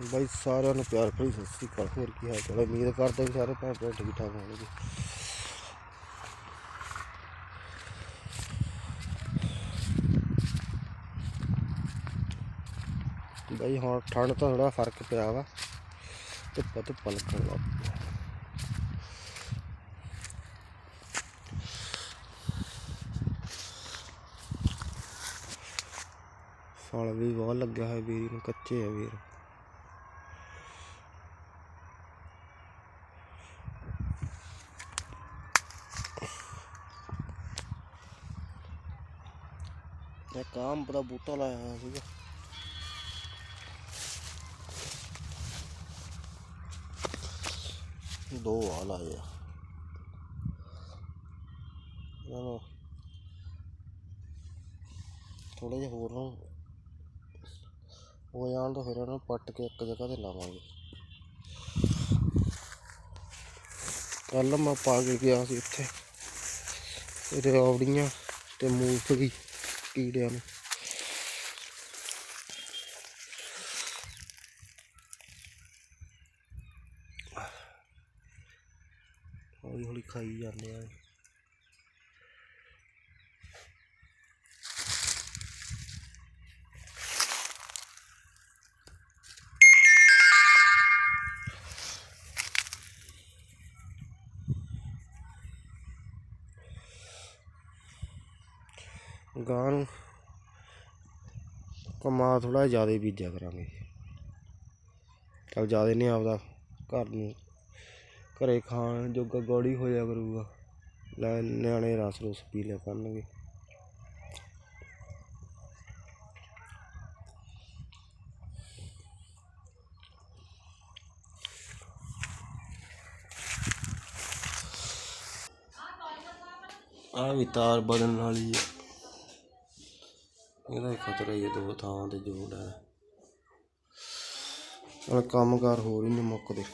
ਬਾਈ ਸਾਰਿਆਂ ਨੂੰ ਪਿਆਰ ਭਰੀ ਸਤਿ ਸ੍ਰੀ ਅਕਾਲ, ਹੋਰ ਕੀ ਹਾਲ ਚਾਲ ਹੈ ਉਮੀਦ ਕਰਦੇ ਹਾਂ ਸਾਰੇ ਭੈਣ ਭਰਾ ਠੀਕ ਠਾਕ ਹੋਣਗੇ। ਬਾਈ ਹੁਣ ਠੰਡ ਤੋਂ ਥੋੜਾ ਫ਼ਰਕ ਪਿਆ ਵਾ ਤੇ ਧੁੱਪ ਪਲਕਣ ਲੱਗ ਪਿਆ ਫਲ ਵੀ ਬਹੁਤ ਲੱਗਿਆ ਹੋਇਆ ਵੀਰ ਨੂੰ, ਕੱਚੇ ਆ ਵੀਰ। ਇਹ ਕਾਮ ਦਾ ਬੂਟਾ ਲਾਇਆ ਹੋਇਆ ਸੀਗਾ। ਦੋ ਆ ਲਾਏ ਆ। ਇਹਨਾਂ ਥੋੜੇ ਜਿਹਾ ਹੋਰ ਨੂੰ ਹੋ ਜਾਣ ਤਾਂ ਫਿਰ ਇਹਨਾਂ ਨੂੰ ਪੱਟ ਕੇ ਇੱਕ ਜਗ੍ਹਾ ਤੇ ਲਾਵਾਂਗੇ। ਕੱਲ ਮੈਂ ਪਾ ਕੇ ਗਿਆ ਸੀ ਇੱਥੇ। ਰੌੜੀਆਂ ਤੇ ਮੂੰਗਫਲੀ। ਕੀੜਿਆਂ ਨੂੰ ਹੌਲੀ ਹੌਲੀ ਖਾਈ ਜਾਂਦੇ ਆ ਗਾਂ ਨੂੰ ਕਮਾ ਥੋੜਾ ਜ਼ਿਆਦਾ ਬੀਜਿਆ ਕਰਾਂਗੇ। ਚੱਲ ਜ਼ਿਆਦਾ ਨਹੀਂ ਆਪਦਾ ਘਰ ਨੂੰ ਘਰੇ ਖਾਣ ਜੋਗਾ ਗੋੜੀ ਹੋ ਜਾ ਕਰੂਗਾ। ਲੈ ਨਿਆਣੇ ਰਸ ਰੁਸ ਪੀ ਲਿਆ ਕਰਨਗੇ। ਆ ਵੀ ਤਾਰ ਬਦਲਣ ਵਾਲੀ ਹੈ ਇਹਦਾ ਹੀ ਖਤਰਾ ਹੀ ਹੈ, ਦੋ ਥਾਵਾਂ ਤੇ ਜੋੜ ਹੈ। ਹੁਣ ਕੰਮਕਾਰ ਹੋਰ ਹੀ ਨਹੀਂ ਮੁੱਕਦੇ